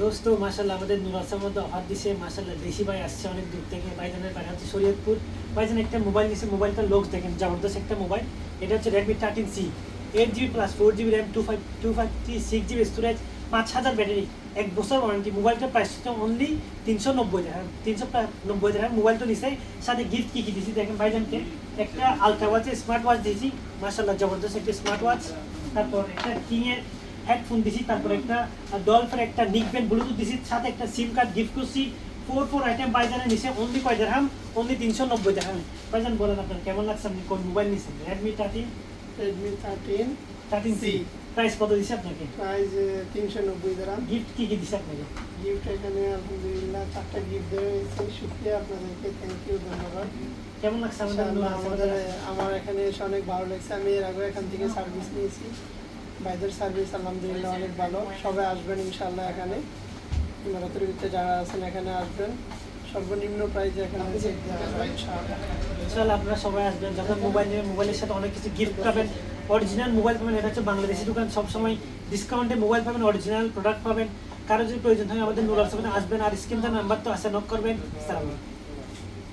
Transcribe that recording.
দোস্ত মাসাল্লাহ আমাদের নুরাসার মধ্যে অফার দিছে মাসাল্লাহ দেশি ভাই আসছে অনেক দূর থেকে, ভাইজানের বাড়ি হচ্ছে শরীয়তপুর। ভাইজান, একটা মোবাইল নিছে মোবাইলটা লোক দেখেন, জবরদস্ত একটা মোবাইল এটা হচ্ছে Redmi thirteen C eight GB plus four GB RAM two five two five three six GB storage পাঁচ হাজার ব্যাটারি, এক বছর ওয়ারেন্টি মোবাইলটার প্রাইস হচ্ছে অনলি তিনশো নব্বই টাকা তিনশো নব্বই টাকা মোবাইলটা নিছে, সাথে গিফট কী কী দিয়েছি দেখেন ভাইজানকে, একটা আলট্রা ওয়াচের স্মার্ট ওয়াচ দিয়েছি মাসাল্লাহ জবরদস্ত একটা স্মার্ট ওয়াচ তারপর একটা কিংয়ের হেডফোন দিছি তারপর একটা ডলফের একটা নিকবেন ব্লুটুথ দিছি সাথে একটা সিম কার্ড গিফট করছি। ফোর ফোর আইটেম বাইজানে নিছে অনলি কয় দেড়হাম অনলি তিনশো নব্বই দেড়হাম বাইজান বলেন আপনার কেমন লাগছে আপনি কোন মোবাইল নিছেন? Redmi thirteen Redmi thirteen thirteen C price কত দিছে আপনাকে? প্রাইস তিনশো নব্বই গ্রাম গিফট কি কি দিছে আপনাকে? গিফট এখানে আলহামদুলিল্লাহ চারটা গিফট দেওয়া হয়েছে। শুক্রিয়া আপনাদেরকে থ্যাংক ইউ ধন্যবাদ। কেমন লাগছে আমাদের আমার এখানে এসে অনেক ভালো লাগছে। আমি এর আগে এখান থেকে সার্ভিস নিয়েছি। বাইদের সার্ভিস আলহামদুলিল্লাহ অনেক ভালো। সবাই আসবেন ইনশাল্লাহ এখানে। ইমারতের ভিতরে যারা আছেন এখানে আসবেন। সর্বনিম্ন প্রাইসে এখানে ইনশাআল্লাহ। আপনারা সবাই আসবেন। যখন মোবাইল নেবেন মোবাইলের সাথে অনেক কিছু গিফট পাবেন অরিজিনাল মোবাইল পাবেন, এটা হচ্ছে বাংলাদেশি দোকান। সবসময় ডিসকাউন্টে মোবাইল পাবেন অরিজিনাল প্রোডাক্ট পাবেন। কারও যদি প্রয়োজন হয় আমাদের নুরাল আসবেন। আর স্ক্রিনটা নাম্বার তো আছে নক করবেন।